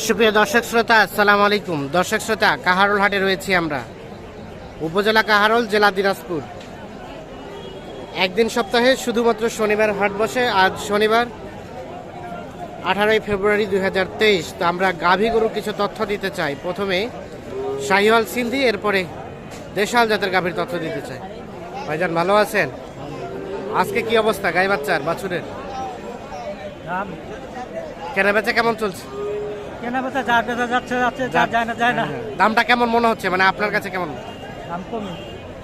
সুপ্রিয় দর্শক শ্রোতা, আসসালামু আলাইকুম। দর্শক শ্রোতা, কাহারোল হাটে রয়েছি আমরা। উপজেলা কাহারোল, জেলা দিনাজপুর। একদিন সপ্তাহে শুধুমাত্র শনিবার হাট বসে, আজ শনিবার, আঠারোই ফেব্রুয়ারি দুই হাজার তেইশ। তো আমরা গাভী গরু কিছু তথ্য দিতে চাই। প্রথমে, শাহিওয়াল সিন্ধি, এরপরে দেশাল জাতের গাভীর তথ্য দিতে চাই। ভাইজান, ভালো আছেন? আজকে কি অবস্থা, গাই বাচ্চার, বাছুরের? কেনা বেচা কেমন চলছে? কেনা বেচা বেচা যাচ্ছে যাচ্ছে যার যায় না যায় না। দামটা কেমন মনে হচ্ছে? মানে আপনার কাছে কেমন? দাম কমে।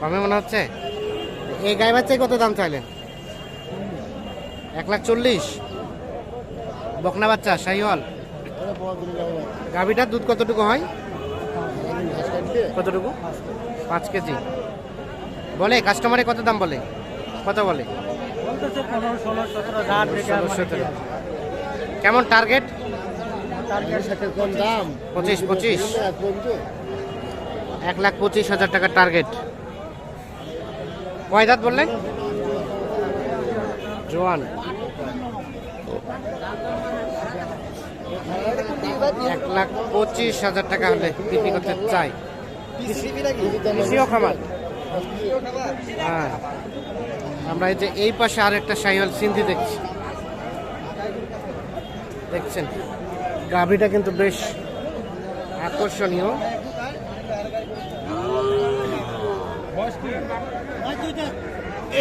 কমে মনে হচ্ছে? এই গাই বাচ্চায় কত দাম চাইলেন? এক লাখ চল্লিশ। বকনা বাচ্চা শাহিওয়াল। গাভিটার দুধ কতটুকু হয়? কতটুকু? পাঁচ কেজি। বলে কাস্টমারে কত দাম বলে? কত বলে? মানে। কেমন টার্গেট পঁচিশ পঁচিশ। এক লাখ পঁচিশ হাজার টাকার টার্গেট কয় দাঁত বললেন জোয়ান। এক লাখ পঁচিশ হাজার টাকা হলে বিক্রি করতে চাই। কৃষিও খামার। হ্যাঁ। আমরা এই যে এই পাশে আরেকটা সাইওয়াল সিন্ধি দেখছি। দেখছেন? গাভিটা কিন্তু বেশ আকর্ষণীয়।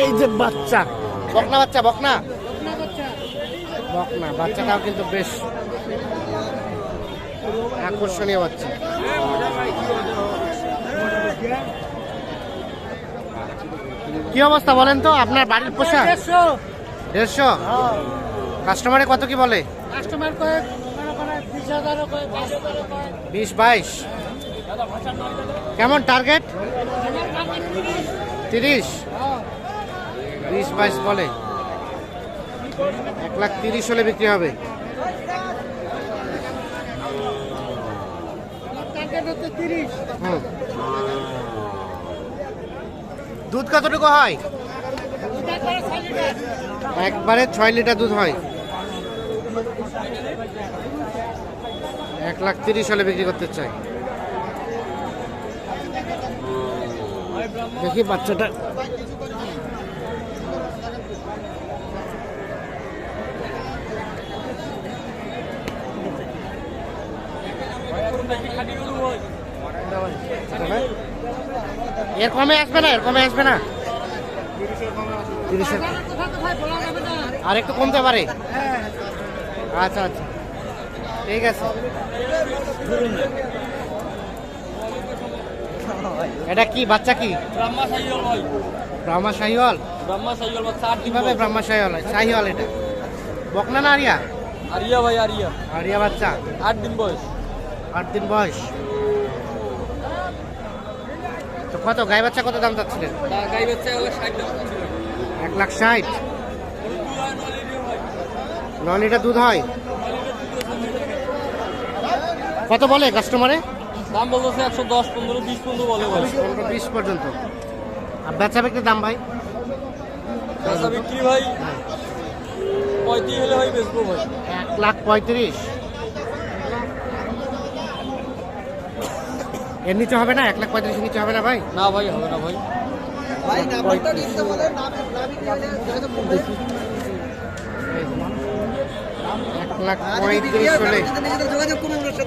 এই যে বাচ্চা। বকনা বাচ্চা বকনা। বকনা বাচ্চাটাও কিন্তু বেশ আকর্ষণীয় বাচ্চা। কি অবস্থা বলেন তো? আপনার বাড়ির পোশাক? দেড়শো। দেড়শো? কাস্টমারে কত কি বলে? কাস্টমার কয়েক বিশ বাইশ। কেমন টার্গেট তিরিশ। বিশ বাইশ বলে। এক লাখ তিরিশ হলে বিক্রি হবে। দুধ কতটুকু হয়? একবারে ছয় লিটার দুধ হয়। এক লাখ তিরিশ হলে বিক্রি করতে চাই। দেখি বাচ্চাটা। এর কমে আসবে না, এর কমে আসবে না। আর একটু কমতে পারে? আচ্ছা আচ্ছা। ঠিক আছে। এটা কি বাচ্চা কি? ব্রহ্মা সাইকেল ভাই। ব্রাহ্মা শাহিওয়াল ব্রহ্মা সাইকেল বা চার দিন কীভাবে ব্রাহ্মা শাহিওয়াল হয়? শাহিওয়াল এটা। বকনা না আরিয়া? আরিয়া ভাই আরিয়া। আরিয়া বাচ্চা? আট দিন বয়স। আট দিন বয়স। তো কত গাই বাচ্চা কত দাম চাচ্ছিলেন? গাই বাচ্চা এক লাখ ষাট। ন লিটার দুধ হয়? কত বলে কাস্টমারে দাম বলতেছে একশো দশ পনেরো বিশ পনেরো বলে বলে। পনেরো বিশ পর্যন্ত। আর বেচা বিক্রির দাম ভাই? কাঁচা বিক্রি ভাই পঁয়ত্রিশ হলে ভাই বেচবো ভাই। এক লাখ পঁয়ত্রিশ। এর নিচে হবে না? এক লাখ পঁয়ত্রিশ নিচে হবে না ভাই? না ভাই হবে না ভাই। এক লাখ পঁয়ত্রিশ হলে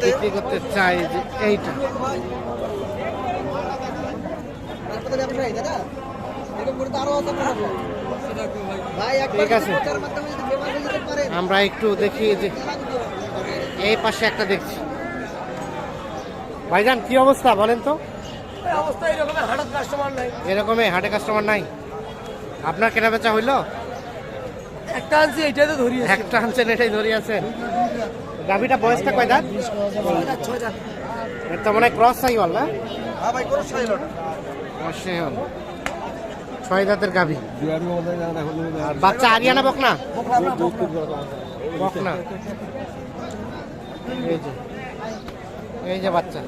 বিক্রি করতে চাই যে এইটা। ঠিক আছে। আমরা একটু দেখি যে এই পাশে একটা দেখছি। ভাইজান কি অবস্থা বলেন তো? এরকমই হাটে কাস্টমার নাই। আপনার কেনা বেচা হইল? একটা আনছি এইটাই তো ধরি একটা আনছেন এটাই ধরে আছেন গাভিটা বয়সটা কয় দাঁত? এর তো মনে হয় ক্রস সাইওয়াল না? সাইওয়াল। ছয় দাঁতের গাভি। আর বাচ্চা আরিয়ানা বকনা? বকনা। এই যে এই যে বাচ্চা।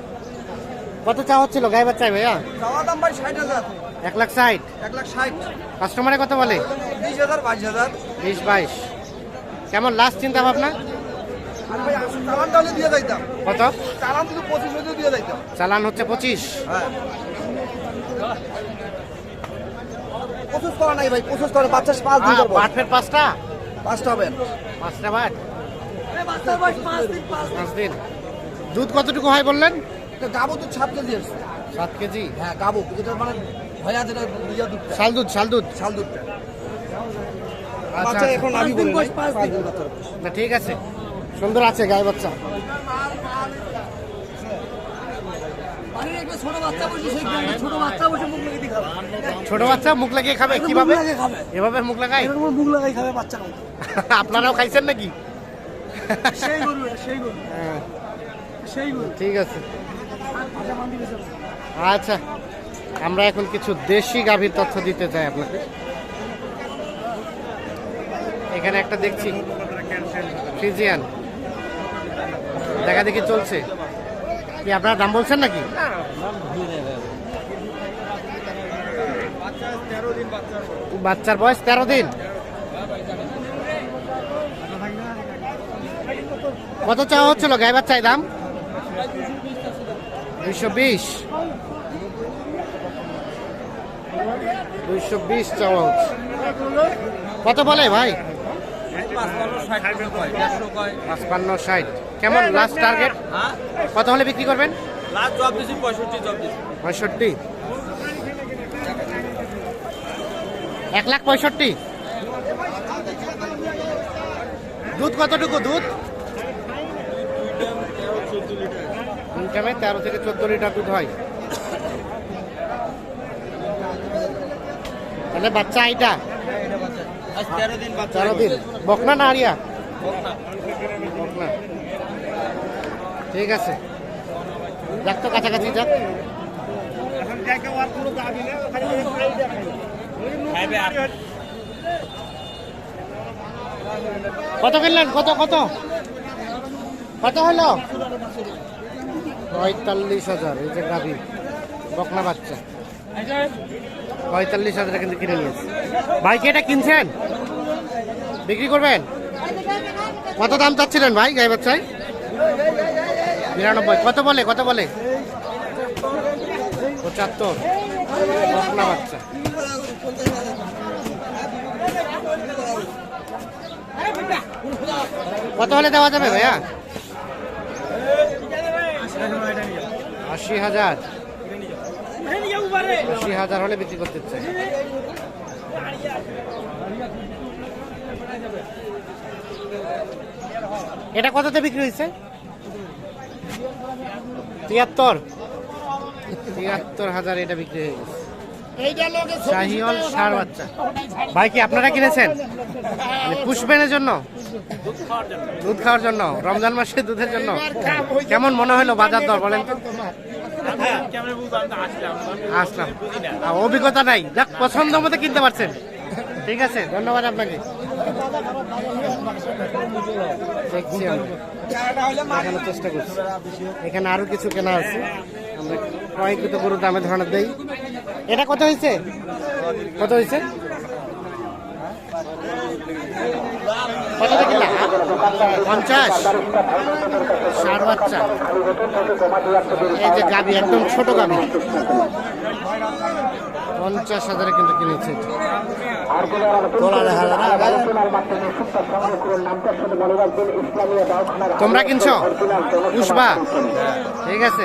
কত চা হচ্ছিল গায়ে বাচ্চায় ভাইয়া? চাওয়া দাম ভাই ষাট হাজার। এক লাখ ষাট। এক লাখ ষাট। কাস্টমারে কত বলে? বিশ হাজার বাইশ হাজার। বিশ বাইশ। কেমন লাস্ট চিন্তা ভাবনা কত? চালান হচ্ছে পঁচিশ। হ্যাঁ। করা নাই ভাই করে বাচ্চা পাঁচ দিন করব বাটফের পাঁচটা? পাঁচটা হবে। পাঁচটা বাট? পাঁচ দিন দুধ কতটুকু হয় বললেন? গাবো তো সাত কেজি সাত কেজি? হ্যাঁ গাবো। যেটা মানে ভয়া যেটা ইয়া দুধটা। শাল দুধ শাল দুধ শাল দুধটা আচ্ছা বাচ্চা এখন আমি বলি। না, ঠিক আছে। সুন্দর আছে গায়ে বাচ্চা। ছোট বাচ্চা মুখ লাগিয়ে খাবে। কীভাবে? এভাবে মুখ লাগাই মুখ লাগাই খাবে বাচ্চা আপনারাও খাইছেন নাকি? হ্যাঁ, সেই ঠিক আছে। আচ্ছা আচ্ছা। আমরা এখন কিছু দেশি গাভীর তথ্য দিতে চাই আপনাকে। এখানে একটা দেখছি। ফ্রিজিয়ান দেখা দেখি চলছে। কি, আপনারা দাম বলছেন নাকি? বাচ্চার বয়স তেরো দিন। কত চাওয়া হচ্ছিল গায়ে বাচ্চায় দাম? দুইশো বিশ। দুইশো বিশ চাওয়া কত বলে ভাই? পাঁচপান্ন ষাট। কেমন লাস্ট টার্গেট কত হলে বিক্রি করবেন? পঁয়ষট্টি। এক লাখ পঁয়ষট্টি। দুধ কতটুকু দুধ? টাইমে তেরো থেকে চোদ্দ লিটার দুধ হয়। তাহলে বাচ্চা এইটা তেরো দিন। বকনা না আরিয়া? বকনা। ঠিক আছে। যাক তো কাছাকাছি যাক। কত কিনলেন? কত কত? কত হলো? পঁয়তাল্লিশ হাজার, এই যে গাভি। বকনা বাচ্চা। পঁয়তাল্লিশ হাজার কিন্তু কিনে নিয়েছে। ভাই, কি এটা কিনছেন? বিক্রি করবেন? কত দাম চাচ্ছিলেন ভাই, গাই বাচ্চায়? নিরানব্বই কত বলে কত বলে? পঁচাত্তর। বকনা বাচ্চা। কত হলে দেওয়া যাবে ভাইয়া? আশি হাজার। আশি হাজার হলে বিক্রি করতে চাই। এটা কততে বিক্রি হয়েছে? তিয়াত্তর। তিয়াত্তর হাজার এটা বিক্রি হয়ে গেছে। শাহিওয়াল সার বাচ্চা। ভাই কি আপনারা কিনেছেন? মানে পুষবেনের জন্য? দুধ খাওয়ার জন্য রমজান মাসে দুধের জন্য? কেমন মনে হলো বাজার দর বলেন তো? আসলাম। অভিজ্ঞতা নাই। যাক পছন্দ মতো কিনতে পারছেন। ঠিক আছে ধন্যবাদ আপনাকে। দেখছি দেখানোর চেষ্টা করছি। এখানে আরও কিছু কেনা আছে। আমরা কয়েকটা গরু দামে ধারণা দেই। এটা কত হয়েছে? কত হয়েছে? পঞ্চাশ। এই যে গাবি, একদম গাবি। পঞ্চাশ হাজারে কিন্তু কিনেছে। তোমরা কিনছো? পুষ্পা? ঠিক আছে।